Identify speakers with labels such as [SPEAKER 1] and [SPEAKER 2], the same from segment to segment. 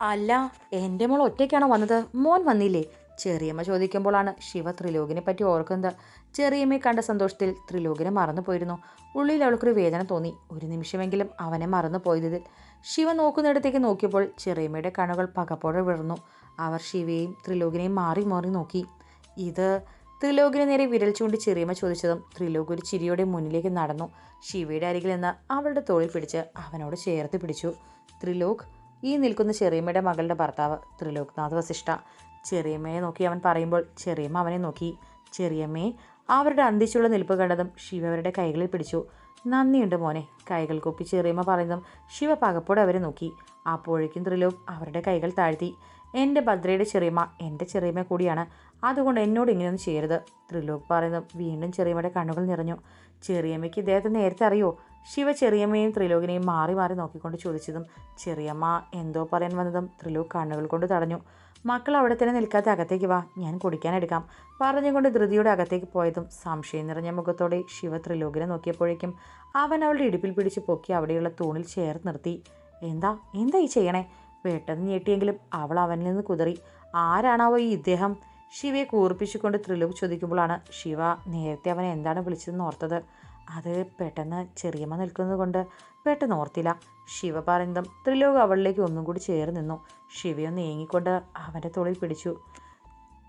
[SPEAKER 1] അല്ല എന്റെ മോൾ ഒറ്റയ്ക്കാണോ വന്നത്? മോൻ വന്നില്ലേ? ചെറിയമ്മ ചോദിക്കുമ്പോഴാണ് ശിവ ത്രിലോകിനെ പറ്റി ഓർക്കുന്നത്. ചെറിയമ്മയെ കണ്ട സന്തോഷത്തിൽ ത്രിലോകിനെ മറന്നു പോയിരുന്നു. ഉള്ളിൽ അവൾക്കൊരു വേദന തോന്നി. ഒരു നിമിഷമെങ്കിലും അവനെ മറന്നു പോയതിൽ. ശിവ നോക്കുന്നിടത്തേക്ക് നോക്കിയപ്പോൾ ചെറിയമ്മയുടെ കണ്ണുകൾ പകപ്പോടെ വിടർന്നു. അവർ ശിവയെയും ത്രിലോകിനെയും മാറി മാറി നോക്കി. ഇത് ത്രിലോകിന് നേരെ വിരൽ ചൂണ്ടി ചെറിയമ്മ ചോദിച്ചതും ത്രിലോക് ഒരു ചിരിയോടെ മുന്നിലേക്ക് നടന്നു. ശിവയുടെ അരികിൽ നിന്ന് അവളുടെ തോളിൽ പിടിച്ച് അവനോട് ചേർത്ത് പിടിച്ചു. ത്രിലോക് ഈ നിൽക്കുന്ന ചെറിയമ്മയുടെ മകളുടെ ഭർത്താവ് ത്രിലോക്നാഥ് വസിഷ്ഠ. ചെറിയമ്മയെ നോക്കി അവൻ പറയുമ്പോൾ ചെറിയമ്മ അവനെ നോക്കി. ചെറിയമ്മയെ അവരുടെ അന്തിച്ചുള്ള നിൽപ്പ് കണ്ടതും ശിവ അവരുടെ കൈകളിൽ പിടിച്ചു. നന്ദിയുണ്ട് മോനെ. കൈകൾ കൊപ്പി ചെറിയമ്മ പറയുന്നതും ശിവ പകപ്പോടെ അവരെ നോക്കി. അപ്പോഴേക്കും ത്രിലോക് അവരുടെ കൈകൾ താഴ്ത്തി. എന്റെ ഭദ്രയുടെ ചെറിയമ്മ എന്റെ ചെറിയമ്മ കൂടിയാണ്. അതുകൊണ്ട് എന്നോട് ഇങ്ങനെയൊന്നും ചെയ്യരുത്. ത്രിലോക് പറയുന്നതും വീണ്ടും ചെറിയമ്മയുടെ കണ്ണുകൾ നിറഞ്ഞു. ചെറിയമ്മയ്ക്ക് ഇദ്ദേഹത്തെ നേരത്തെ അറിയോ? ശിവ ചെറിയമ്മയും ത്രിലോകിനെയും മാറി മാറി നോക്കിക്കൊണ്ട് ചോദിച്ചതും ചെറിയമ്മ എന്തോ പറയാൻ വന്നതും ത്രിലോക് കണ്ണുകൾ കൊണ്ട് തടഞ്ഞു. മക്കൾ അവിടെ തന്നെ നിൽക്കാത്ത അകത്തേക്ക് വാ ഞാൻ കുടിക്കാനെടുക്കാം പറഞ്ഞുകൊണ്ട് ധൃതിയുടെ അകത്തേക്ക് പോയതും സംശയം നിറഞ്ഞ മുഖത്തോടെ ശിവ ത്രിലോകിനെ നോക്കിയപ്പോഴേക്കും അവൻ അവളുടെ ഇടുപ്പിൽ പിടിച്ച് പൊക്കി അവിടെയുള്ള തൂണിൽ ചേർത്ത് നിർത്തി. എന്താ എന്താ ഈ ചെയ്യണേ? പെട്ടെന്ന് ഞെട്ടിയെങ്കിലും അവൾ അവനിൽ നിന്ന് കുതറി. ആരാണാവോ ഈ ഇദ്ദേഹം? ശിവയെ കൂർപ്പിച്ചുകൊണ്ട് ത്രിലോക് ചോദിക്കുമ്പോഴാണ് ശിവ നേരത്തെ അവനെ എന്താണ് വിളിച്ചതെന്ന് ഓർത്തത്. അത് പെട്ടെന്ന് ചെറിയമ്മ നിൽക്കുന്നത് കൊണ്ട് പെട്ടെന്ന് ഓർത്തില്ല. ശിവ പറയുന്നതും ത്രിലോക അവളിലേക്ക് ഒന്നും കൂടി ചേർന്ന് നിന്നു. ശിവയൊന്ന് നീങ്ങിക്കൊണ്ട് അവന്റെ തോളിൽ പിടിച്ചു.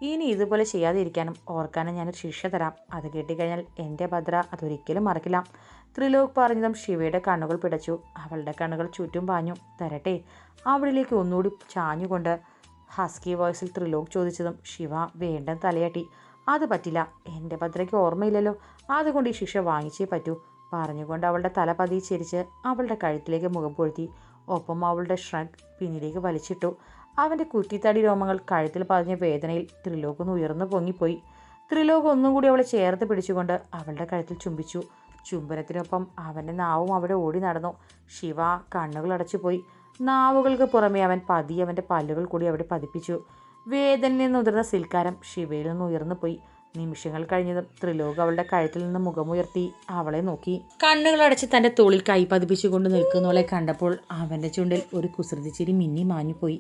[SPEAKER 1] ഇനി ഇതുപോലെ ചെയ്യാതിരിക്കാനും ഓർക്കാനും ഞാനൊരു ശിക്ഷ തരാം. അത് കിട്ടിക്കഴിഞ്ഞാൽ എന്റെ ഭദ്ര അതൊരിക്കലും മറക്കില്ല. ത്രിലോക് പറഞ്ഞതും ശിവയുടെ കണ്ണുകൾ പിടച്ചു. അവളുടെ കണ്ണുകൾ ചുറ്റും പാഞ്ഞു. തരട്ടെ. അവളിലേക്ക് ഒന്നുകൂടി ചാഞ്ഞുകൊണ്ട് ഹസ്കി വോയിസിൽ ത്രിലോക് ചോദിച്ചതും ശിവ വേണ്ട തലയാട്ടി. അത് പറ്റില്ല. എന്റെ ഭദ്രയ്ക്ക് ഓർമ്മയില്ലല്ലോ. അതുകൊണ്ട് ഈ ശിക്ഷ വാങ്ങിച്ചേ പറ്റൂ. പറഞ്ഞുകൊണ്ട് അവളുടെ തല പതിച്ചിരിച്ച് അവളുടെ കഴുത്തിലേക്ക് മുഖം പൊഴുത്തി. ഒപ്പം അവളുടെ ഷ്രഗ് പിന്നിലേക്ക് വലിച്ചിട്ടു. അവന്റെ കുറ്റിത്തടി രോമങ്ങൾ കഴുത്തിൽ പതിഞ്ഞ വേദനയിൽ ത്രിലോക് ഒന്ന് ഉയർന്നു പൊങ്ങിപ്പോയി. ത്രിലോക് ഒന്നും കൂടി അവളെ ചേർത്ത് പിടിച്ചുകൊണ്ട് അവളുടെ കഴുത്തിൽ ചുംബിച്ചു. ചുംബനത്തിനൊപ്പം അവന്റെ നാവും അവിടെ ഓടി നടന്നു. ശിവ കണ്ണുകൾ അടച്ചുപോയി. നാവുകൾക്ക് പുറമെ അവൻ പതി അവന്റെ പല്ലുകൾ കൂടി അവിടെ പതിപ്പിച്ചു. വേദനയിൽ നിന്ന് ഉതിർന്ന സിൽക്കാരം ശിവയിൽ നിന്ന് ഉയർന്നു പോയി. നിമിഷങ്ങൾ കഴിഞ്ഞതും ത്രിലോക് അവളുടെ കഴുത്തിൽ നിന്ന് മുഖമുയർത്തി അവളെ നോക്കി. കണ്ണുകൾ കണ്ണുകളടച്ച് തന്റെ തോളിൽ കൈ പതിപ്പിച്ചുകൊണ്ട് നിൽക്കുന്നവളെ കണ്ടപ്പോൾ അവന്റെ ചുണ്ടിൽ ഒരു കുസൃതിച്ചിരി മിന്നി മാഞ്ഞുപോയി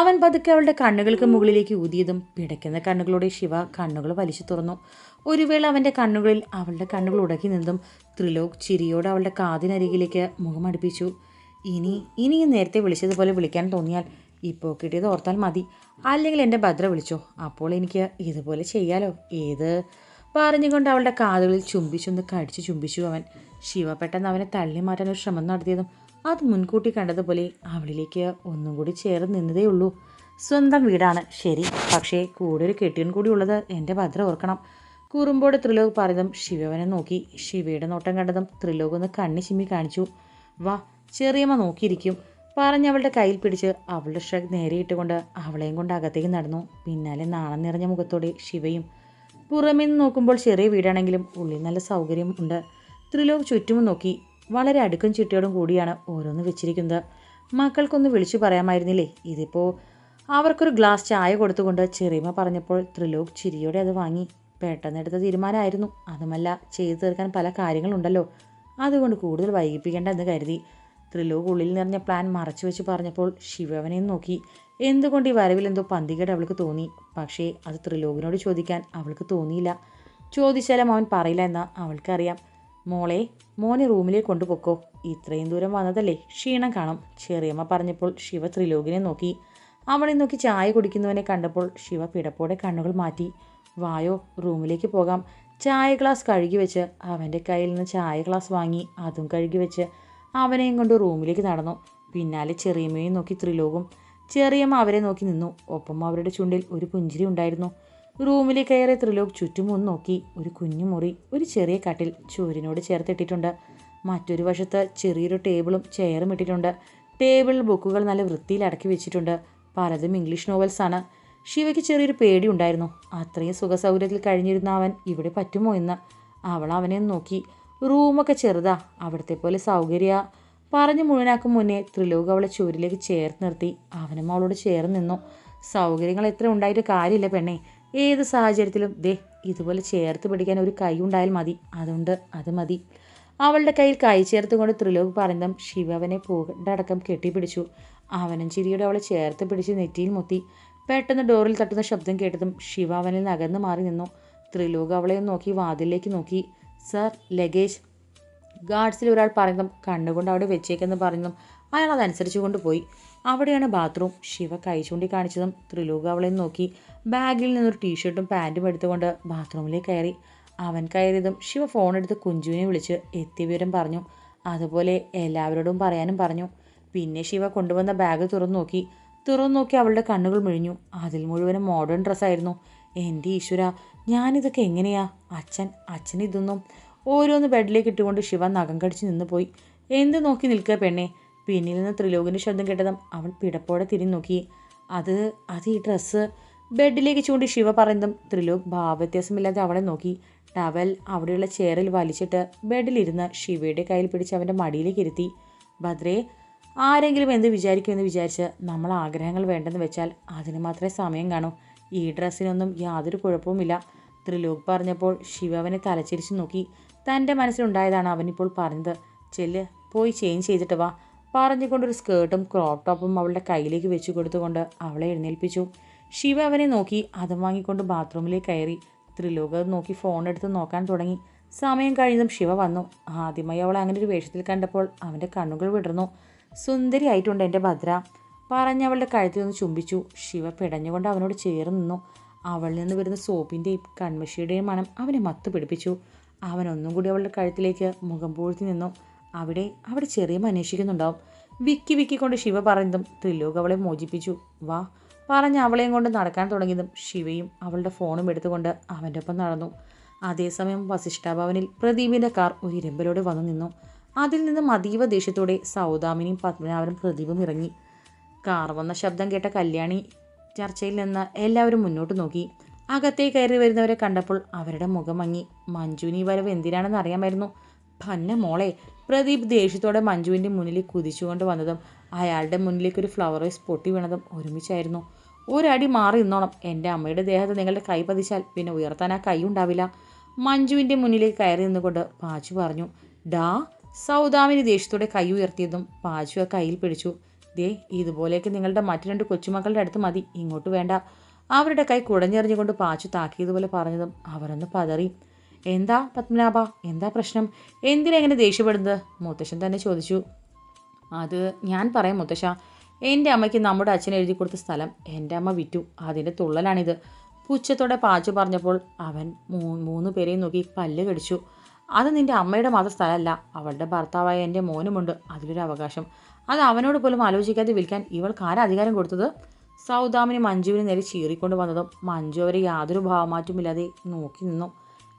[SPEAKER 1] അവൻ പതുക്കെ അവളുടെ കണ്ണുകൾക്ക് മുകളിലേക്ക് ഊതിയതും പിടയ്ക്കുന്ന കണ്ണുകളോടെ ശിവ കണ്ണുകൾ വലിച്ചു തുറന്നു. ഒരു വേള അവന്റെ കണ്ണുകളിൽ അവളുടെ കണ്ണുകൾ ഉടക്കി നിന്നും ത്രിലോക് ചിരിയോടെ അവളുടെ കാതിനരികിലേക്ക് മുഖമടുപ്പിച്ചു ഇനി ഇനിയും നേരത്തെ വിളിച്ചതുപോലെ വിളിക്കാൻ തോന്നിയാൽ ഇപ്പോൾ കിട്ടിയത് ഓർത്താൽ മതി. അല്ലെങ്കിൽ എന്റെ ഭദ്ര വിളിച്ചോ? അപ്പോൾ എനിക്ക് ഇതുപോലെ ചെയ്യാലോ. ഏത്? പറഞ്ഞുകൊണ്ട് അവളുടെ കാതുകളിൽ ചുംബിച്ചൊന്ന് കടിച്ചു ചുംബിച്ചു അവൻ. ശിവ പെട്ടെന്ന് അവനെ തള്ളി മാറ്റാൻ ഒരു ശ്രമം നടത്തിയതും അത് മുൻകൂട്ടി കണ്ടതുപോലെ അവളിലേക്ക് ഒന്നും കൂടി ചേർന്ന് നിന്നതേ ഉള്ളൂ. സ്വന്തം വീടാണ്. ശരി. പക്ഷേ കൂടെ ഒരു കെട്ടിയൻ കൂടി ഉള്ളത് എന്റെ ഭദ്ര ഓർക്കണം. കുറുമ്പോട് ത്രിലോക് പറഞ്ഞതും ശിവവനെ നോക്കി. ശിവയുടെ നോട്ടം കണ്ടതും ത്രിലോക് ഒന്ന് കണ്ണി ചിമ്മി കാണിച്ചു. വാ ചെറിയമ്മ നോക്കിയിരിക്കും. പറഞ്ഞവളുടെ കയ്യിൽ പിടിച്ച് അവളുടെ ഷ്രഗ് നേരെയിട്ടുകൊണ്ട് അവളെയും കൊണ്ട് അകത്തേക്ക് നടന്നു. പിന്നാലെ നാണം നിറഞ്ഞ മുഖത്തോടെ ശിവയും പുറമേ നിന്ന് നോക്കുമ്പോൾ ചെറിയ വീടാണെങ്കിലും ഉള്ളിൽ നല്ല സൗകര്യം ഉണ്ട്. ത്രിലോക് ചുറ്റും നോക്കി വളരെ അടുക്കും ചിട്ടയോടും കൂടിയാണ് ഓരോന്ന് വെച്ചിരിക്കുന്നത്. മക്കൾക്കൊന്ന് വിളിച്ചു പറയാമായിരുന്നില്ലേ? ഇതിപ്പോൾ അവർക്കൊരു ഗ്ലാസ് ചായ കൊടുത്തുകൊണ്ട് ചെറിയമ്മ പറഞ്ഞപ്പോൾ ത്രിലോക് ചിരിയോടെ അത് വാങ്ങി. പെട്ടെന്നെടുത്ത തീരുമാനമായിരുന്നു. അതുമല്ല ചെയ്തു തീർക്കാൻ പല കാര്യങ്ങളുണ്ടല്ലോ. അതുകൊണ്ട് കൂടുതൽ വൈകിപ്പിക്കേണ്ട എന്ന് കരുതി. ത്രിലോക് ഉള്ളിൽ നിറഞ്ഞ പ്ലാൻ മറച്ചു വെച്ച് പറഞ്ഞപ്പോൾ ശിവവനെ നോക്കി. എന്തുകൊണ്ട് ഈ വരവിൽ എന്തോ പന്തികേട് അവൾക്ക് തോന്നി? പക്ഷേ അത് ത്രിലോകിനോട് ചോദിക്കാൻ അവൾക്ക് തോന്നിയില്ല. ചോദിച്ചാലും അവൻ പറയില്ല എന്ന് അവൾക്കറിയാം. മോളെ മോനെ റൂമിലേക്ക് കൊണ്ടുപോക്കോ. ഇത്രയും ദൂരം വന്നതല്ലേ? ക്ഷീണം കാണും. ചെറിയമ്മ പറഞ്ഞപ്പോൾ ശിവ ത്രിലോകിനെ നോക്കി. അവളെ നോക്കി ചായ കുടിക്കുന്നവനെ കണ്ടപ്പോൾ ശിവ പിടപ്പോടെ കണ്ണുകൾ മാറ്റി. വായോ റൂമിലേക്ക് പോകാം. ചായ ഗ്ലാസ് കഴുകി വെച്ച് അവന്റെ കയ്യിൽ നിന്ന് ചായ ഗ്ലാസ് വാങ്ങി. അതും കഴുകി വെച്ച് അവനെയും കൊണ്ട് റൂമിലേക്ക് നടന്നു. പിന്നാലെ ചെറിയമ്മയും നോക്കി ത്രിലോകും. ചെറിയമ്മ അവരെ നോക്കി നിന്നു. ഒപ്പം അവരുടെ ചുണ്ടിൽ ഒരു പുഞ്ചിരി ഉണ്ടായിരുന്നു. റൂമിലെ കയറിയ ത്രിലോക് ചുറ്റും ഒന്ന് നോക്കി. ഒരു കുഞ്ഞു മുറി ഒരു ചെറിയ കട്ടിൽ ചുവരിനോട് ചേർത്തിട്ടിട്ടുണ്ട്. മറ്റൊരു വശത്ത് ചെറിയൊരു ടേബിളും ചെയറും ഇട്ടിട്ടുണ്ട്. ടേബിളിൽ ബുക്കുകൾ നല്ല വൃത്തിയിൽ അടക്കി വെച്ചിട്ടുണ്ട്. പലതും ഇംഗ്ലീഷ് നോവൽസാണ് ശിവയ്ക്ക് ചെറിയൊരു പേടി ഉണ്ടായിരുന്നു. അത്രയും സുഖസൗകര്യത്തിൽ കഴിഞ്ഞിരുന്ന അവൻ ഇവിടെ പറ്റുമോ എന്ന്. അവൾ അവനെ നോക്കി. റൂമൊക്കെ ചെറുതാ. അവിടുത്തെ പോലെ സൗകര്യ. പറഞ്ഞു മുഴുവനാക്കും മുന്നേ ത്രിലോക് അവളെ ചുവരിലേക്ക് ചേർത്ത് നിർത്തി. അവനും അവളോട് ചേർന്ന് നിന്നു. സൗകര്യങ്ങൾ എത്ര ഉണ്ടായിട്ട് കാര്യമില്ല പെണ്ണെ. ഏത് സാഹചര്യത്തിലും ദേ ഇതുപോലെ ചേർത്ത് പിടിക്കാൻ ഒരു കൈ ഉണ്ടായാൽ മതി. അതുകൊണ്ട് അത് മതി. അവളുടെ കയ്യിൽ കൈ ചേർത്തുകൊണ്ട് ത്രിലോക് പറഞ്ഞതും ശിവ അവനെ പൂണ്ടടക്കം കെട്ടിപ്പിടിച്ചു. അവനും ചിരിയോടെ അവളെ ചേർത്ത് പിടിച്ച് നെറ്റിയിൽ മുത്തി. പെട്ടെന്ന് ഡോറിൽ തട്ടുന്ന ശബ്ദം കേട്ടതും ശിവ അവനിൽ അകന്ന് മാറി നിന്നു. ത്രിലോക് അവളെ നോക്കി വാതിലേക്ക് നോക്കി. Sir luggage. ഗാർഡ്സിൽ ഒരാൾ പറഞ്ഞു കണ്ണുകൊണ്ട് അവിടെ വെച്ചേക്കെന്ന് പറഞ്ഞതും അയാൾ അതനുസരിച്ച് കൊണ്ടുപോയി അവിടെയാണ് ബാത്റൂം. ശിവ കൈ ചൂണ്ടി കാണിച്ചതും ത്രിലോക അവളെ നോക്കി. ബാഗിൽ നിന്നൊരു ടീഷർട്ടും പാന്റും എടുത്തുകൊണ്ട് ബാത്റൂമിലേക്ക് കയറി. അവൻ കയറിയതും ശിവ ഫോണെടുത്ത് കുഞ്ചുവിനെ വിളിച്ച് എത്തിയ വിവരം പറഞ്ഞു. അതുപോലെ എല്ലാവരോടും പറയാനും പറഞ്ഞു. പിന്നെ ശിവ കൊണ്ടുവന്ന ബാഗ് തുറന്നു നോക്കി. തുറന്നു നോക്കി അവളുടെ കണ്ണുകൾ മിഴിഞ്ഞു. അതിൽ മുഴുവനും മോഡേൺ ഡ്രസ്സായിരുന്നു എന്റെ ഈശ്വര ഞാനിതൊക്കെ എങ്ങനെയാ? അച്ഛൻ അച്ഛൻ ഇതൊന്നും ഓരോന്ന് ബെഡിലേക്ക് ഇട്ടുകൊണ്ട് ശിവ നഖം കടിച്ച് നിന്ന് പോയി. എന്ത് നോക്കി നിൽക്കുക പെണ്ണെ? പിന്നിൽ നിന്ന് ത്രിലോകിന്റെ ശബ്ദം കേട്ടതും അവൾ പിടപ്പോടെ തിരിഞ്ഞു നോക്കി. അത് അത് ഈ ഡ്രസ്സ്. ബെഡിലേക്ക് ചൂണ്ടി ശിവ പറയുന്നതും ത്രിലോക് ഭാവവ്യത്യാസമില്ലാതെ അവളെ നോക്കി. ടവൽ അവിടെയുള്ള ചെയറിൽ വലിച്ചിട്ട് ബെഡിലിരുന്ന് ശിവയുടെ കയ്യിൽ പിടിച്ച് അവന്റെ മടിയിലേക്ക് ഇരുത്തി. ഭദ്രേ ആരെങ്കിലും എന്ത് വിചാരിക്കുമെന്ന് വിചാരിച്ച് നമ്മൾ ആഗ്രഹങ്ങൾ വേണ്ടെന്ന് വെച്ചാൽ അതിന് മാത്രമേ സമയം കാണൂ. ഈ ഡ്രസ്സിനൊന്നും യാതൊരു കുഴപ്പവുമില്ല. ത്രിലോക് പറഞ്ഞപ്പോൾ ശിവ അവനെ തലച്ചിരിച്ച് നോക്കി. തന്റെ മനസ്സിലുണ്ടായതാണ് അവനിപ്പോൾ പറഞ്ഞത്. ചെല്ല് പോയി ചേഞ്ച് ചെയ്തിട്ട് വാ പറഞ്ഞുകൊണ്ടൊരു സ്കേർട്ടും ക്രോപ്പ് ടോപ്പും അവളുടെ കയ്യിലേക്ക് വെച്ച് കൊടുത്തുകൊണ്ട് അവളെ എഴുന്നേൽപ്പിച്ചു. ശിവ അവനെ നോക്കി അതും വാങ്ങിക്കൊണ്ട് ബാത്റൂമിലേക്ക് കയറി. ത്രിലോക് നോക്കി ഫോൺ എടുത്ത് നോക്കാൻ തുടങ്ങി. സമയം കഴിഞ്ഞതും ശിവ വന്നു. ആദ്യമായി അവൾ അങ്ങനെ ഒരു വേഷത്തിൽ കണ്ടപ്പോൾ അവന്റെ കണ്ണുകൾ വിടർന്നു. സുന്ദരിയായിട്ടുണ്ട് എന്റെ ഭദ്ര പറഞ്ഞ് അവളുടെ കഴുത്തിൽ നിന്ന് ചുംബിച്ചു. ശിവ പിടഞ്ഞുകൊണ്ട് അവനോട് ചേർന്ന് നിന്നു. അവളിൽ നിന്ന് വരുന്ന സോപ്പിന്റെയും കൺമഷിയുടെയും മണം അവനെ മത്ത് പിടിപ്പിച്ചു. അവൻ ഒന്നും കൂടി അവളുടെ കഴുത്തിലേക്ക് മുഖം പൂഴ്ത്തി നിന്നു. അവിടെ അവിടെ ചെറിയ അന്വേഷിക്കുന്നുണ്ടാവും വിക്കി വിക്കി കൊണ്ട് ശിവ പറഞ്ഞതും ത്രിലോക് അവളെ മോചിപ്പിച്ചു. വാ പറഞ്ഞ് അവളെയും കൊണ്ട് നടക്കാൻ തുടങ്ങിയതും ശിവയും അവളുടെ ഫോണും എടുത്തുകൊണ്ട് അവന്റെ ഒപ്പം നടന്നു. അതേസമയം വസിഷ്ഠഭവനിൽ പ്രദീപിന്റെ കാർ ഒരു ഇരമ്പലോടെ വന്നു നിന്നു. അതിൽ നിന്നും അതീവ ദേഷ്യത്തോടെ സൗദാമിനിയും പത്മനാഭനും പ്രദീപും ഇറങ്ങി. കാർ വന്ന ശബ്ദം കേട്ട കല്യാണി ചർച്ചയിൽ നിന്ന് എല്ലാവരും മുന്നോട്ട് നോക്കി. അകത്തേ കയറി വരുന്നവരെ കണ്ടപ്പോൾ അവരുടെ മുഖം മങ്ങി. മഞ്ജുവിന് വരവ് എന്തിനാണെന്ന് അറിയാമായിരുന്നു. പന്ന മോളെ പ്രദീപ് ദേഷ്യത്തോടെ മഞ്ജുവിന്റെ മുന്നിൽ കുതിച്ചുകൊണ്ട് വന്നതും അയാളുടെ മുന്നിലേക്ക് ഒരു ഫ്ലവർ വൈസ് പൊട്ടി വീണതും ഒരുമിച്ചായിരുന്നു. ഒരടി മാറി നിന്നോണം. എന്റെ അമ്മയുടെ ദേഹത്ത് നിങ്ങളുടെ കൈ പതിച്ചാൽ പിന്നെ ഉയർത്താൻ ആ കൈ ഉണ്ടാവില്ല. മഞ്ജുവിന്റെ മുന്നിലേക്ക് കയറി നിന്നുകൊണ്ട് പാച്ചു പറഞ്ഞു. ഡാ സൗദാമിന് ദേഷ്യത്തോടെ കൈ ഉയർത്തിയതും പാച്ചു ആ കയ്യിൽ പിടിച്ചു. ദേ ഇതുപോലെയൊക്കെ നിങ്ങളുടെ മറ്റു രണ്ട് കൊച്ചുമക്കളുടെ അടുത്ത് മതി. ഇങ്ങോട്ട് വേണ്ട. അവരുടെ കൈ കുടഞ്ഞെറിഞ്ഞുകൊണ്ട് പാച്ചു താക്കിയതുപോലെ പറഞ്ഞതും അവരൊന്ന് പതറി. എന്താ പത്മനാഭ? എന്താ പ്രശ്നം? എന്തിനെങ്ങനെ ദേഷ്യപ്പെടുന്നത്? മുത്തശ്ശൻ തന്നെ ചോദിച്ചു. അത് ഞാൻ പറയാം മുത്തശ്ശ. എന്റെ അമ്മയ്ക്ക് നമ്മുടെ അച്ഛൻ എഴുതി കൊടുത്ത സ്ഥലം എന്റെ അമ്മ വിറ്റു. അതിന്റെ തുള്ളലാണിത്. പുച്ഛത്തോടെ പാച്ചു പറഞ്ഞപ്പോൾ അവൻ മൂ മൂന്ന് പേരെയും നോക്കി പല്ല് കടിച്ചു. അത് നിന്റെ അമ്മയുടെ മാത്രം സ്ഥലമല്ല അവളുടെ ഭർത്താവായ എന്റെ മോനുമുണ്ട്. അതിലൊരു അവകാശം. അത് അവനോട് പോലും ആലോചിക്കാതെ വിൽക്കാൻ ഇവൾക്ക് ആരാ അധികാരം കൊടുത്തത്? സൗദാമിനി മഞ്ജുവിന് നേരെ ചീറിക്കൊണ്ട് വന്നതും മഞ്ജു അവരെ യാതൊരു ഭാവമാറ്റമില്ലാതെ നോക്കി നിന്നു.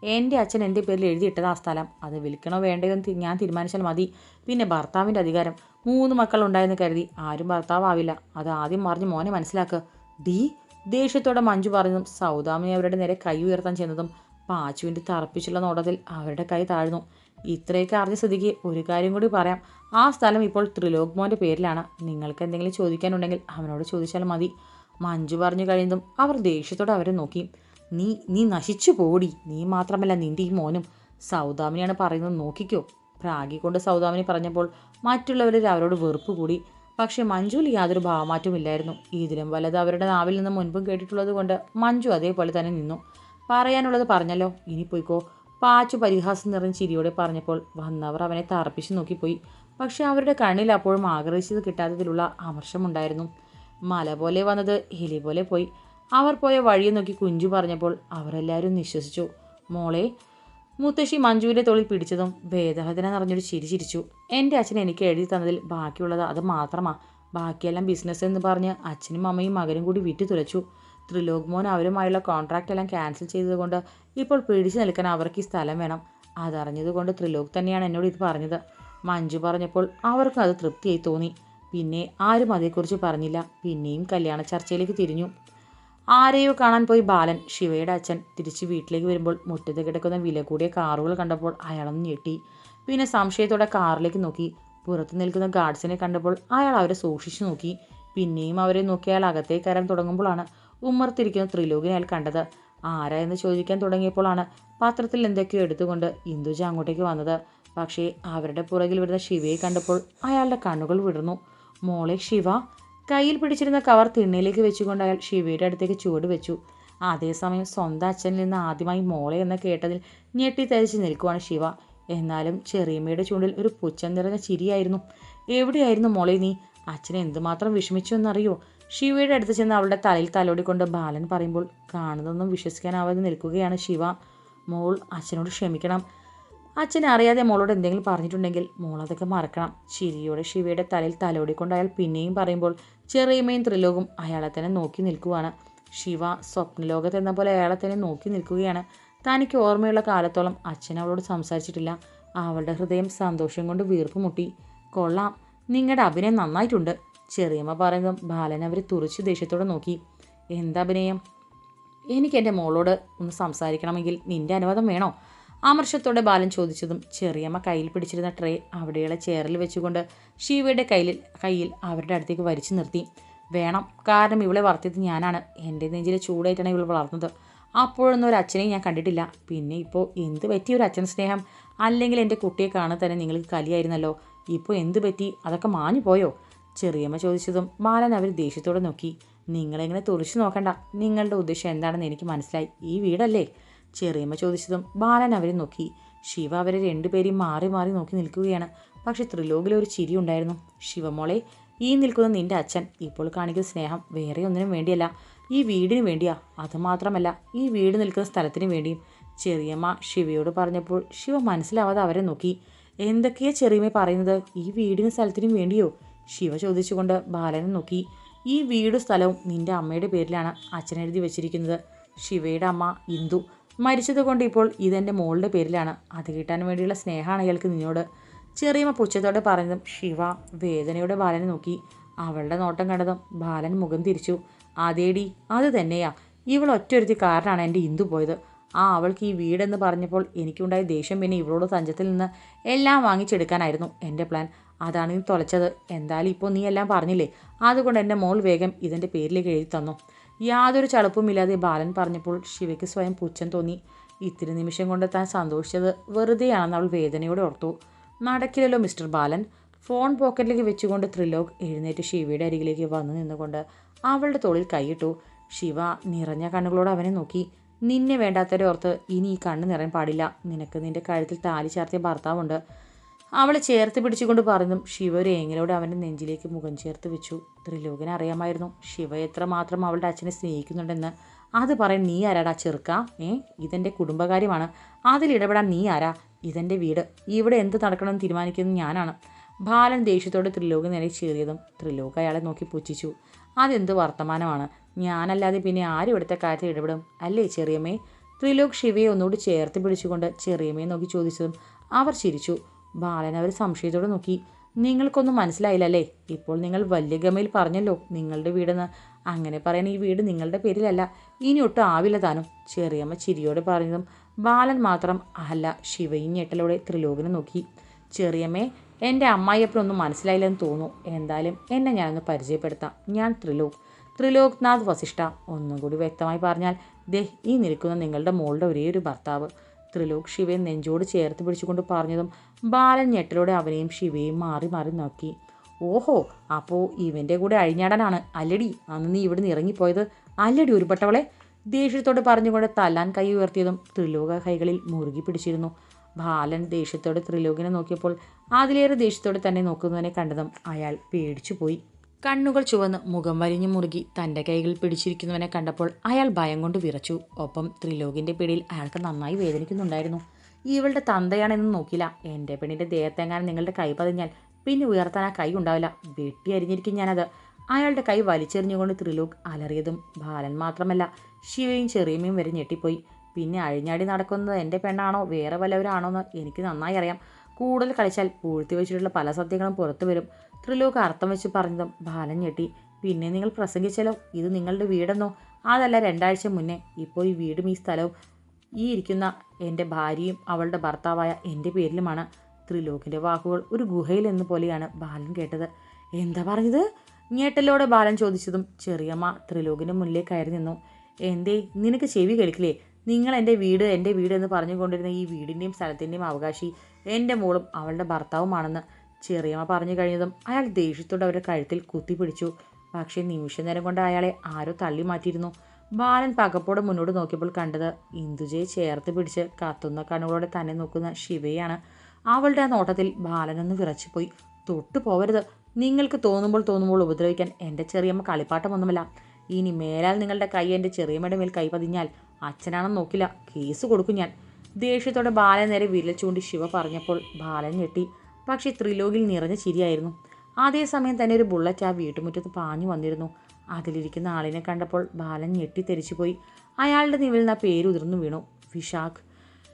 [SPEAKER 1] എന്റെ അച്ഛൻ എന്റെ പേരിൽ എഴുതിയിട്ടത് ആ സ്ഥലം. അത് വിൽക്കണോ വേണ്ടയോ എന്ന് ഞാൻ തീരുമാനിച്ചാൽ മതി. പിന്നെ ഭർത്താവിന്റെ അധികാരം. മൂന്ന് മക്കളുണ്ടായെന്ന് കരുതി. ആരും ഭർത്താവില്ല അത് ആദ്യം മറിഞ്ഞ് മോനെ മനസ്സിലാക്കുക ഡി? ദേഷ്യത്തോടെ മഞ്ജു പറഞ്ഞതും സൗദാമിനി അവരുടെ നേരെ കൈ ഉയർത്താൻ ചെന്നതും പാച്ചുവിന്റെ തറപ്പിച്ചുള്ള നോട്ടത്തിൽ അവരുടെ കൈ താഴ്ന്നു. ഇത്രയൊക്കെ അറിഞ്ഞ സ്ഥിതിക്ക് ഒരു കാര്യം കൂടി പറയാം. ആ സ്ഥലം ഇപ്പോൾ ത്രിലോക് മോന്റെ പേരിലാണ്. നിങ്ങൾക്ക് എന്തെങ്കിലും ചോദിക്കാനുണ്ടെങ്കിൽ അവനോട് ചോദിച്ചാൽ മതി. മഞ്ജു പറഞ്ഞു കഴിയുന്നതും അവർ ദേഷ്യത്തോടെ അവരെ നോക്കി. നീ നീ നശിച്ചു പോടി. നീ മാത്രമല്ല നിന്റെ ഈ മോനും. സൗദാമിനിയാണ് പറയുന്നത് നോക്കിക്കോ. പ്രാഗി കൊണ്ട് സൗദാമിനി പറഞ്ഞപ്പോൾ മറ്റുള്ളവരിൽ അവരോട് വെറുപ്പ് കൂടി. പക്ഷേ മഞ്ജുവിൽ യാതൊരു ഭാവമാറ്റവും ഇല്ലായിരുന്നു. ഇതിലും വലത് അവരുടെ നാവിൽ നിന്ന് മുൻപും കേട്ടിട്ടുള്ളത് കൊണ്ട് മഞ്ജു അതേപോലെ തന്നെ നിന്നു. പറയാനുള്ളത് പറഞ്ഞല്ലോ. ഇനി പോയിക്കോ. പാച്ചു പരിഹാസം നിറഞ്ഞ ചിരിയോടെ പറഞ്ഞപ്പോൾ വന്നവർ അവനെ തറപ്പിച്ച് നോക്കിപ്പോയി പക്ഷെ അവരുടെ കണ്ണിൽ അപ്പോഴും ആഗ്രഹിച്ചത് കിട്ടാത്തതിലുള്ള അമർഷമുണ്ടായിരുന്നു. മല പോലെ വന്നത് എലി പോലെ പോയി. അവർ പോയ വഴിയെ നോക്കി കുഞ്ചു പറഞ്ഞപ്പോൾ അവരെല്ലാവരും നിശ്വസിച്ചു. മോളെ മുത്തശ്ശി മഞ്ജുവിന്റെ തൊഴിൽ പിടിച്ചതും ഭേദഹതന നിറഞ്ഞൊരു ചിരി ചിരിച്ചു. എന്റെ അച്ഛൻ എനിക്ക് എഴുതി തന്നതിൽ ബാക്കിയുള്ളത് അത് മാത്രമാണ് ബാക്കിയെല്ലാം ബിസിനസ് എന്ന് പറഞ്ഞ് അച്ഛനും അമ്മയും മകനും കൂടി വിറ്റു തുലച്ചു. ത്രിലോക് മോൻ അവരുമായുള്ള കോൺട്രാക്റ്റ് എല്ലാം ക്യാൻസൽ ചെയ്തതുകൊണ്ട് ഇപ്പോൾ പിടിച്ചു നിൽക്കാൻ അവർക്ക് ഈ സ്ഥലം വേണം. അതറിഞ്ഞതുകൊണ്ട് ത്രിലോക് തന്നെയാണ് എന്നോട് ഇത് പറഞ്ഞത്. മഞ്ജു പറഞ്ഞപ്പോൾ അവർക്കും അത് തൃപ്തിയായി തോന്നി. പിന്നെ ആരും അതേക്കുറിച്ച് പറഞ്ഞില്ല. പിന്നെയും കല്യാണ ചർച്ചയിലേക്ക് തിരിഞ്ഞു. ആരെയോ കാണാൻ പോയി ബാലൻ ശിവയുടെ അച്ഛൻ. തിരിച്ച് വീട്ടിലേക്ക് വരുമ്പോൾ മുറ്റത്ത് കിടക്കുന്ന വില കൂടിയ കാറുകൾ കണ്ടപ്പോൾ അയാളൊന്ന് ഞെട്ടി. പിന്നെ സംശയത്തോടെ കാറിലേക്ക് നോക്കി. പുറത്ത് നിൽക്കുന്ന ഗാർഡ്സിനെ കണ്ടപ്പോൾ അയാൾ അവരെ സൂക്ഷിച്ചു നോക്കി. പിന്നെയും അവരെ നോക്കി അയാൾ അകത്തേക്ക് കയറാൻ തുടങ്ങുമ്പോഴാണ് ഉമ്മർത്തിരിക്കുന്ന ത്രിലോകിനെ അയാൾ കണ്ടത്. ആരാ എന്ന് ചോദിക്കാൻ തുടങ്ങിയപ്പോഴാണ് പാത്രത്തിൽ എന്തൊക്കെയോ എടുത്തുകൊണ്ട് ഇന്ദുജ അങ്ങോട്ടേക്ക് വന്നത്. പക്ഷേ അവരുടെ പുറകിൽ വരുന്ന ശിവയെ കണ്ടപ്പോൾ അയാളുടെ കണ്ണുകൾ വിടർന്നു. മോളെ ശിവ. കയ്യിൽ പിടിച്ചിരുന്ന കവർ തിണ്ണയിലേക്ക് വെച്ചുകൊണ്ട് അയാൾ ശിവയുടെ അടുത്തേക്ക് ചുവട് വെച്ചു. അതേസമയം സ്വന്തം അച്ഛനിൽ നിന്ന് ആദ്യമായി മോളെ എന്ന് കേട്ടതിൽ ഞെട്ടിത്തരിച്ച് നിൽക്കുവാണ് ശിവ. എന്നാലും ചെറിയമ്മയുടെ ചൂണ്ടിൽ ഒരു പുച്ഛം നിറഞ്ഞ ചിരിയായിരുന്നു. എവിടെയായിരുന്നു മോളെ നീ? അച്ഛനെ എന്തുമാത്രം വിഷമിച്ചു എന്നറിയോ? ശിവയുടെ അടുത്ത് ചെന്ന് അവളുടെ തലയിൽ തലോടിക്കൊണ്ട് ബാലൻ പറയുമ്പോൾ കാണുന്നതൊന്നും വിശ്വസിക്കാനാവാതെ നിൽക്കുകയാണ് ശിവ മോൾ അച്ഛനോട് ക്ഷമിക്കണം. അച്ഛൻ അറിയാതെ മോളോട് എന്തെങ്കിലും പറഞ്ഞിട്ടുണ്ടെങ്കിൽ മോൾ അതൊക്കെ മറക്കണം. ചിരിയോടെ ശിവയുടെ തലയിൽ തലോടിക്കൊണ്ട് അയാൾ പിന്നെയും പറയുമ്പോൾ ചെറിയമ്മയും ത്രിലോകും അയാളെ തന്നെ നോക്കി നിൽക്കുവാണ്. ശിവ സ്വപ്നലോകത്ത് എന്ന പോലെ അയാളെ തന്നെ നോക്കി നിൽക്കുകയാണ്. തനിക്ക് ഓർമ്മയുള്ള കാലത്തോളം അച്ഛൻ അവളോട് സംസാരിച്ചിട്ടില്ല. അവളുടെ ഹൃദയം സന്തോഷം കൊണ്ട് വീർപ്പ് മുട്ടി കൊള്ളാം. നിങ്ങളുടെ അഭിനയം നന്നായിട്ടുണ്ട്. ചെറിയമ്മ പറയുന്നതും ബാലൻ അവരെ തുറച്ച് ദേഷ്യത്തോടെ നോക്കി. എന്താ അഭിനയം? എനിക്ക് എന്റെ മോളോട് ഒന്ന് സംസാരിക്കണമെങ്കിൽ നിന്റെ അനുവാദം വേണോ? ആമർഷത്തോടെ ബാലൻ ചോദിച്ചതും ചെറിയമ്മ കയ്യിൽ പിടിച്ചിരുന്ന ട്രേ അവിടെയുള്ള ചെയറിൽ വെച്ചുകൊണ്ട് ശിവയുടെ കയ്യിൽ കയ്യിൽ അവരുടെ അടുത്തേക്ക് വരിച്ചു നിർത്തി. വേണം. കാരണം ഇവളെ വളർത്തിയത് ഞാനാണ്. എന്റെ നെഞ്ചിൽ ചൂടായിട്ടാണ് ഇവൾ വളർന്നത്. അപ്പോഴൊന്നും ഒരു അച്ഛനെ ഞാൻ കണ്ടിട്ടില്ല. പിന്നെ ഇപ്പോൾ എന്ത് പറ്റി ഒരു അച്ഛൻ സ്നേഹം? അല്ലെങ്കിൽ എന്റെ കുട്ടിയെ കാണാൻ തന്നെ നിങ്ങൾക്ക് കലിയായിരുന്നല്ലോ. ഇപ്പോൾ എന്ത് പറ്റി? അതൊക്കെ മാഞ്ഞു പോയോ ചെറിയമ്മ ചോദിച്ചതും ബാലൻ അവർ ദേഷ്യത്തോടെ നോക്കി. നിങ്ങളെങ്ങനെ തുറച്ചു നോക്കണ്ട? നിങ്ങളുടെ ഉദ്ദേശം എന്താണെന്ന് എനിക്ക് മനസ്സിലായി. ഈ വീടല്ലേ? ചെറിയമ്മ ചോദിച്ചതും ബാലൻ അവരെ നോക്കി. ശിവ അവരെ രണ്ടുപേരെയും മാറി മാറി നോക്കി നിൽക്കുകയാണ്. പക്ഷെ ത്രിലോകിലെ ഒരു ചിരി ഉണ്ടായിരുന്നു. ശിവമോളെ ഈ നിൽക്കുന്ന നിന്റെ അച്ഛൻ ഇപ്പോൾ കാണിക്കുന്ന സ്നേഹം വേറെ ഒന്നിനും വേണ്ടിയല്ല. ഈ വീടിന് വേണ്ടിയാ. അതുമാത്രമല്ല ഈ വീട് നിൽക്കുന്ന സ്ഥലത്തിന് വേണ്ടിയും. ചെറിയമ്മ ശിവയോട് പറഞ്ഞപ്പോൾ ശിവ മനസ്സിലാവാതെ അവരെ നോക്കി. എന്തൊക്കെയാ ചെറിയമ്മ പറയുന്നത്? ഈ വീടിനും സ്ഥലത്തിനും വേണ്ടിയോ? ശിവ ചോദിച്ചുകൊണ്ട് ബാലനെ നോക്കി. ഈ വീട് സ്ഥലവും നിന്റെ അമ്മയുടെ പേരിലാണ് അച്ഛൻ എഴുതി വെച്ചിരിക്കുന്നത്. ശിവയുടെ അമ്മ ഇന്ദു. മരിച്ചതുകൊണ്ട് ഇപ്പോൾ ഇതെന്റെ മോളുടെ പേരിലാണ്. അത് കിട്ടാൻ വേണ്ടിയുള്ള സ്നേഹമാണ് അയാൾക്ക് നിന്നോട്. ചെറിയമ്മ പുച്ഛത്തോടെ പറഞ്ഞതും ശിവ വേദനയോടെ ബാലനെ നോക്കി. അവളുടെ നോട്ടം കണ്ടതും ബാലൻ മുഖം തിരിച്ചു. അതേടി അത് തന്നെയാ. ഇവൾ ഒറ്റൊരുത്തി കാരണമാണ് എന്റെ ഇന്ദു പോയത്. ആ അവൾക്ക് ഈ വീടെന്ന് പറഞ്ഞപ്പോൾ എനിക്കുണ്ടായ ദേഷ്യം പിന്നെ ഇവളോട് സഞ്ചത്തിൽ നിന്ന് എല്ലാം വാങ്ങിച്ചെടുക്കാനായിരുന്നു എന്റെ പ്ലാൻ. അതാണ് നീ തുലച്ചത് എന്തായാലും ഇപ്പോൾ നീ എല്ലാം പറഞ്ഞില്ലേ? അതുകൊണ്ട് എന്റെ മോൾ വേഗം ഇതിന്റെ പേരിലേക്ക് എഴുതി തന്നു. യാതൊരു ചളുപ്പുമില്ലാതെ ബാലൻ പറഞ്ഞപ്പോൾ ശിവയ്ക്ക് സ്വയം പുച്ഛം തോന്നി. ഇത്തിരി നിമിഷം കൊണ്ട് താൻ സന്തോഷിച്ചത് വെറുതെയാണെന്ന് അവൾ വേദനയോടെ ഓർത്തു. നടക്കില്ലല്ലോ മിസ്റ്റർ ബാലൻ. ഫോൺ പോക്കറ്റിലേക്ക് വെച്ചുകൊണ്ട് ത്രിലോക് എഴുന്നേറ്റ് ശിവയുടെ അരികിലേക്ക് വന്നു നിന്നുകൊണ്ട് അവളുടെ തോളിൽ കൈയിട്ടു. ശിവ നിറഞ്ഞ കണ്ണുകളോട് അവനെ നോക്കി. നിന്നെ വേണ്ടാത്തവരെ ഓർത്ത് ഇനി ഈ കണ്ണ് നിറയാൻ പാടില്ല. നിനക്ക് നിന്റെ കഴുത്തിൽ താലി ചാർത്തിയ ഭർത്താവുണ്ട്. അവളെ ചേർത്ത് പിടിച്ചുകൊണ്ട് പറഞ്ഞു ശിവ ഒരു ഏങ്ങലോടെ അവന്റെ നെഞ്ചിലേക്ക് മുഖം ചേർത്ത് വെച്ചു. ത്രിലോകന് അറിയാമായിരുന്നു. ശിവ എത്രമാത്രം അവളുടെ അച്ഛനെ സ്നേഹിക്കുന്നുണ്ടെന്ന്. അത് പറയാൻ നീ ആരാടാ ചെറുക്ക? ഏ ഇതെന്റെ കുടുംബകാര്യമാണ്. അതിലിടപെടാൻ നീ ആരാ? ഇതെന്റെ വീട്. ഇവിടെ എന്ത് നടക്കണമെന്ന് തീരുമാനിക്കുന്നത് ഞാനാണ്. ബാലൻ ദേഷ്യത്തോടെ ത്രിലോക നേരെ ചേറിയതും ത്രിലോക അയാളെ നോക്കി പുച്ഛിച്ചു. അതെന്ത് വർത്തമാനമാണ്? ഞാനല്ലാതെ പിന്നെ ആരും ഇവിടുത്തെ കാര്യത്തിൽ ഇടപെടും. അല്ലേ ചെറിയമ്മേ? ത്രിലോക് ശിവയെ ഒന്നുകൂടി ചേർത്ത് പിടിച്ചുകൊണ്ട് ചെറിയമ്മയെ നോക്കി ചോദിച്ചതും അവർ ചിരിച്ചു. ബാലൻ അവർ സംശയത്തോടെ നോക്കി. നിങ്ങൾക്കൊന്നും മനസ്സിലായില്ലല്ലേ? ഇപ്പോൾ നിങ്ങൾ വലിയ ഗമയിൽ പറഞ്ഞല്ലോ നിങ്ങളുടെ വീടെന്ന്. അങ്ങനെ പറയാൻ ഈ വീട് നിങ്ങളുടെ പേരിലല്ല. ഇനി ഒട്ടും ആവില്ല താനും ചെറിയമ്മ ചിരിയോടെ പറഞ്ഞതും ബാലൻ മാത്രം അല്ല ശിവയും ഞെട്ടലോടെ ത്രിലോകനെ നോക്കി. ചെറിയമ്മേ എന്റെ അമ്മായിയപ്പനൊന്നും മനസ്സിലായില്ലെന്ന് തോന്നുന്നു. എന്തായാലും എന്നെ ഞാനൊന്ന് പരിചയപ്പെടുത്താം. ഞാൻ ത്രിലോക് ത്രിലോക്നാഥ് വസിഷ്ഠ. ഒന്നും കൂടി വ്യക്തമായി പറഞ്ഞാൽ ദേ ഈ നിൽക്കുന്ന നിങ്ങളുടെ മോളുടെ ഒരേ ഒരു ഭർത്താവ്. ത്രിലോക് ശിവയെ നെഞ്ചോട് ചേർത്ത് പിടിച്ചുകൊണ്ട് പറഞ്ഞതും ബാലൻ ഞെട്ടലോടെ അവനെയും ശിവയും മാറി മാറി നോക്കി. ഓഹോ അപ്പോൾ ഇവന്റെ കൂടെ അഴിഞ്ഞാടാനാണ്. അല്ലടി അന്ന് നീ ഇവിടുന്ന് ഇറങ്ങിപ്പോയത്. അല്ലടി ഉരുപെട്ടവളെ ദേഷ്യത്തോട് പറഞ്ഞുകൊണ്ട് തല്ലാൻ കൈ ഉയർത്തിയതും ത്രിലോക കൈകളിൽ മുറുകി പിടിച്ചിരുന്നു. ബാലൻ ദേഷ്യത്തോടെ ത്രിലോകിനെ നോക്കിയപ്പോൾ അതിലേറെ ദേഷ്യത്തോടെ തന്നെ നോക്കുന്നതിനെ കണ്ടതും അയാൾ പേടിച്ചുപോയി. കണ്ണുകൾ ചുവന്ന് മുഖം വലിഞ്ഞു മുറുകി തന്റെ കൈകൾ പിടിച്ചിരിക്കുന്നവനെ കണ്ടപ്പോൾ അയാൾ ഭയം കൊണ്ട് വിറച്ചു. ഒപ്പം ത്രിലോകിന്റെ പിടിയിൽ അയാൾക്ക് നന്നായി വേദനിക്കുന്നുണ്ടായിരുന്നു. ഇവളുടെ തന്തയാണെന്ന് നോക്കില്ല. എന്റെ പെണ്ണിന്റെ ദേഹത്തെങ്ങാനും നിങ്ങളുടെ കൈ പതിഞ്ഞാൽ പിന്നെ ഉയർത്താൻ ആ കൈ ഉണ്ടാവില്ല. വെട്ടി അരിഞ്ഞിരിക്കും ഞാനത്. അയാളുടെ കൈ വലിച്ചെറിഞ്ഞുകൊണ്ട് ത്രിലോക് അലറിയതും ബാലൻ മാത്രമല്ല ശിവയും ചെറിയമ്മയും വരെ ഞെട്ടിപ്പോയി. പിന്നെ അഴിഞ്ഞാടി നടക്കുന്നത് എന്റെ പെണ്ണാണോ? വേറെ വല്ലവരാണോ എന്ന് എനിക്ക് നന്നായി അറിയാം. കൂടുതൽ കളിച്ചാൽ പൂഴ്ത്തി വെച്ചിട്ടുള്ള പല സത്യങ്ങളും പുറത്തു വരും. ത്രിലോക് അർത്ഥം വെച്ച് പറഞ്ഞതും ബാലൻ ഞെട്ടി. പിന്നെ നിങ്ങൾ പ്രസംഗിച്ചല്ലോ ഇത് നിങ്ങളുടെ വീടെന്നോ? അതല്ല രണ്ടാഴ്ച മുന്നേ. ഇപ്പോൾ ഈ വീടും ഈ സ്ഥലവും ഈ ഇരിക്കുന്ന എന്റെ ഭാര്യയും അവളുടെ ഭർത്താവായ എന്റെ പേരിലുമാണ് ത്രിലോകിന്റെ വാക്കുകൾ ഒരു ഗുഹയിൽ എന്ന പോലെയാണ് ബാലൻ കേട്ടത്. എന്താ പറഞ്ഞത്? ഞേട്ടലോടെ ബാലൻ ചോദിച്ചതും ചെറിയമ്മ ത്രിലോകിന്റെ മുന്നിലേക്ക് കയറി നിന്നു. എന്തേ നിനക്ക് ചെവി കേൾക്കില്ലേ? നിങ്ങൾ എന്റെ വീട് എന്റെ വീട് എന്ന് പറഞ്ഞുകൊണ്ടിരുന്ന ഈ വീടിന്റെയും സ്ഥലത്തിന്റെയും അവകാശി എന്റെ മോളും അവളുടെ ഭർത്താവുമാണെന്ന് ചെറിയമ്മ പറഞ്ഞു കഴിഞ്ഞതും അയാൾ ദേഷ്യത്തോടെ അവരുടെ കഴുത്തിൽ കുത്തിപ്പിടിച്ചു പക്ഷേ നിമിഷ നേരം കൊണ്ട് അയാളെ ആരോ തള്ളി മാറ്റിയിരുന്നു. ബാലൻ പകപ്പോടെ മുന്നോട്ട് നോക്കിയപ്പോൾ കണ്ടത് ഇന്ദുജയെ ചേർത്ത് പിടിച്ച് കത്തുന്ന കണ്ണുകളോടെ തന്നെ നോക്കുന്ന ശിവയാണ്. അവളുടെ ആ നോട്ടത്തിൽ ബാലനൊന്ന് വിറച്ചുപോയി തൊട്ടു പോവരുത്. നിങ്ങൾക്ക് തോന്നുമ്പോൾ തോന്നുമ്പോൾ ഉപദ്രവിക്കാൻ എന്റെ ചെറിയമ്മ കളിപ്പാട്ടമൊന്നുമല്ല ഇനി മേലാൽ നിങ്ങളുടെ കൈ എന്റെ ചെറിയമ്മയുടെ മേൽ കൈ പതിഞ്ഞാൽ അച്ഛനാണെന്ന് നോക്കില്ല. കേസ് കൊടുക്കും ഞാൻ. ദേഷ്യത്തോടെ ബാലൻ നേരെ വിരൽ ചൂണ്ടി ശിവ പറഞ്ഞപ്പോൾ ബാലൻ ഞെട്ടി. പക്ഷേ ത്രിലോകിൽ നിറഞ്ഞ ചിരിയായിരുന്നു. അതേസമയം തന്നെ ഒരു ബുള്ളറ്റ് ആ വീട്ടുമുറ്റത്ത് പാഞ്ഞു വന്നിരുന്നു. അതിലിരിക്കുന്ന ആളിനെ കണ്ടപ്പോൾ ബാലൻ ഞെട്ടിത്തെരിച്ചുപോയി അയാളുടെ നിവിൽ നിന്ന് ആ പേരുതിർന്നു വീണു. വിശാഖ്.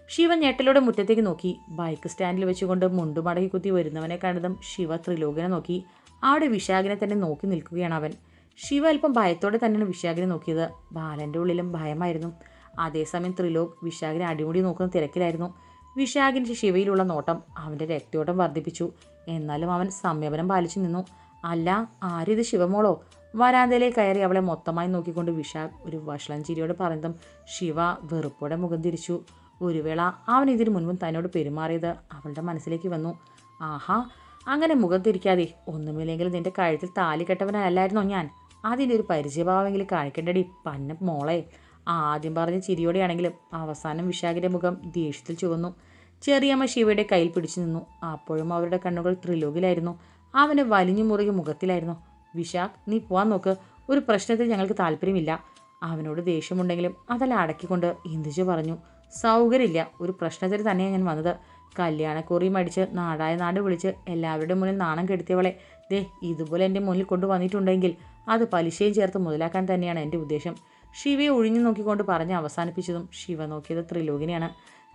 [SPEAKER 1] ശിവ ഞെട്ടലോടെ മുറ്റത്തേക്ക് നോക്കി. ബൈക്ക് സ്റ്റാൻഡിൽ വെച്ചുകൊണ്ട് മുണ്ടുമടക്കി കുത്തി വരുന്നവനെ കണ്ടതും ശിവ ത്രിലോകിനെ നോക്കി. അവിടെ വിശാഖിനെ തന്നെ നോക്കി നിൽക്കുകയാണ് അവൻ. ശിവ അല്പം ഭയത്തോടെ തന്നെയാണ് വിശാഖിനെ നോക്കിയത്. ബാലന്റെ ഉള്ളിലും ഭയമായിരുന്നു. അതേസമയം ത്രിലോക് വിശാഖിനെ അടിമുടി നോക്കുന്ന തിരക്കിലായിരുന്നു. വിശാഖിന്റെ ശിവയിലുള്ള നോട്ടം അവന്റെ രക്തയോട്ടം വർദ്ധിപ്പിച്ചു. എന്നാലും അവൻ സംയമനം പാലിച്ചു നിന്നു. അല്ല ആരിത് ശിവമോളോ? വരാന്തയിലേക്ക് കയറി അവളെ മൊത്തമായി നോക്കിക്കൊണ്ട് വിശാഖ് ഒരു വഷളം ചിരിയോട് പറഞ്ഞതും ശിവ വെറുപ്പോടെ മുഖം തിരിച്ചു. ഒരു വേള അവൻ ഇതിനു മുൻപും തന്നോട് പെരുമാറിയത് അവളുടെ മനസ്സിലേക്ക് വന്നു. ആഹാ അങ്ങനെ മുഖം തിരിക്കാതെ ഒന്നുമില്ലെങ്കിൽ നിന്റെ കഴുത്തിൽ താലി കെട്ടവനല്ലായിരുന്നോ ഞാൻ? അതിന്റെ ഒരു പരിചയഭാവമെങ്കിലും കാണിക്കേണ്ടടി പന്ന മോളെ. ആദ്യം പറഞ്ഞ ചിരിയോടെയാണെങ്കിലും അവസാനം വിശാഖിന്റെ മുഖം ദേഷ്യത്തിൽ ചുവന്നു. ചെറിയമ്മ ശിവയുടെ കയ്യിൽ പിടിച്ചു നിന്നു. അപ്പോഴും അവരുടെ കണ്ണുകൾ ത്രിലോകിലായിരുന്നു. അവന്റെ വലിഞ്ഞു മുറുകി മുഖത്തിലായിരുന്നു. വിശാഖ് നീ പോവാൻ നോക്ക്. ഒരു പ്രശ്നത്തിൽ ഞങ്ങൾക്ക് താല്പര്യമില്ല. അവനോട് ദേഷ്യമുണ്ടെങ്കിലും അതെല്ലാം അടക്കിക്കൊണ്ട് ഇന്ദുജ പറഞ്ഞു. സൗകര്യമില്ല. ഒരു പ്രശ്നത്തിൽ തന്നെയാണ് ഞാൻ വന്നത്. കല്യാണക്കുറി മടിച്ച് നാടായ നാട് വിളിച്ച് എല്ലാവരുടെ മുന്നിൽ നാണം കെടുത്തിയവളെ ദേ ഇതുപോലെ എന്റെ മുന്നിൽ കൊണ്ടുവന്നിട്ടുണ്ടെങ്കിൽ അത് പലിശയും ചേർത്ത് മുതലാക്കാൻ തന്നെയാണ് എന്റെ ഉദ്ദേശം. ശിവയെ ഒഴിഞ്ഞു നോക്കിക്കൊണ്ട് പറഞ്ഞ് അവസാനിപ്പിച്ചതും ശിവ നോക്കിയത് ത്രിലോകിനെയാണ്.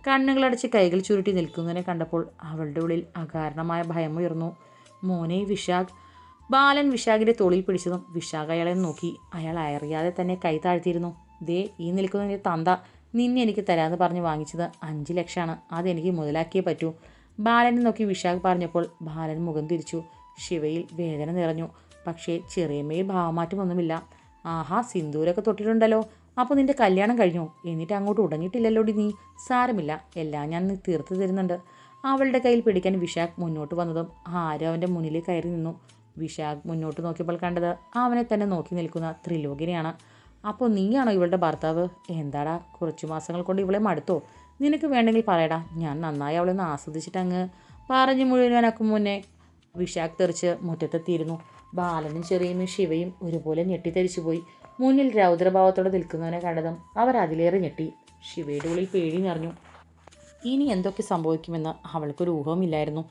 [SPEAKER 1] കണ്ണുകളടച്ച് കൈകൾ ചുരുട്ടി നിൽക്കുന്നതിനെ കണ്ടപ്പോൾ അവളുടെ ഉള്ളിൽ അകാരണമായ ഭയം ഉയർന്നു. മോനെ വിശാഖ്. ബാലൻ വിശാഖിന്റെ തോളിൽ പിടിച്ചതും വിശാഖ് അയാളെ നോക്കി. അയാൾ അയറിയാതെ തന്നെ കൈ താഴ്ത്തിയിരുന്നു. ദേ ഈ നിൽക്കുന്ന നിന്റെ തന്ത നിന്നെ എനിക്ക് തരാമെന്ന് പറഞ്ഞ് വാങ്ങിച്ചത് അഞ്ച് ലക്ഷമാണ് അതെനിക്ക് മുതലാക്കിയേ പറ്റൂ. ബാലനെ നോക്കി വിശാഖ് പറഞ്ഞപ്പോൾ ബാലൻ മുഖം തിരിച്ചു. ശിവയിൽ വേദന നിറഞ്ഞു. പക്ഷേ ചെറിയമ്മയിൽ ഭാവമാറ്റമൊന്നുമില്ല. ആഹാ സിന്ദൂരൊക്കെ തൊട്ടിട്ടുണ്ടല്ലോ. അപ്പോൾ നിന്റെ കല്യാണം കഴിഞ്ഞു? എന്നിട്ട് അങ്ങോട്ട് ഉടങ്ങിയിട്ടില്ലല്ലോ നീ? സാരമില്ല എല്ലാം ഞാൻ തീർത്ത് തരുന്നുണ്ട്. അവളുടെ കയ്യിൽ പിടിക്കാൻ വിശാഖ് മുന്നോട്ട് വന്നതും ആരും അവന്റെ മുന്നിൽ കയറി നിന്നു. വിശാഖ് മുന്നോട്ട് നോക്കിയപ്പോൾ കണ്ടത് അവനെ തന്നെ നോക്കി നിൽക്കുന്ന ത്രിലോകിനിയാണ്. അപ്പോൾ നീയാണോ ഇവളുടെ ഭർത്താവ്? എന്താടാ കുറച്ച് മാസങ്ങൾ കൊണ്ട് ഇവളെ മടുത്തോ? നിനക്ക് വേണ്ടെങ്കിൽ പറയടാ ഞാൻ നന്നായി അവളെ ഒന്ന് ആസ്വദിച്ചിട്ട് അങ്ങ് പറഞ്ഞു മുഴുവനാക്കും മുന്നേ. വിശാഖ് തെറിച്ച് മുറ്റത്തെത്തിയിരുന്നു. ബാലനും ചെറിയമ്മയും ശിവയും ഒരുപോലെ ഞെട്ടിത്തരിച്ചു പോയി. മുന്നിൽ രൗദ്രഭാവത്തോടെ നിൽക്കുന്നവനെ കണ്ടതും അവർ അതിലേറെ ഞെട്ടി. ശിവയുടെ ഉള്ളിൽ പേടി നിറഞ്ഞു. ഇനി എന്തൊക്കെ സംഭവിക്കുമെന്ന് അവൾക്കൊരു ഊഹവുമില്ലായിരുന്നു.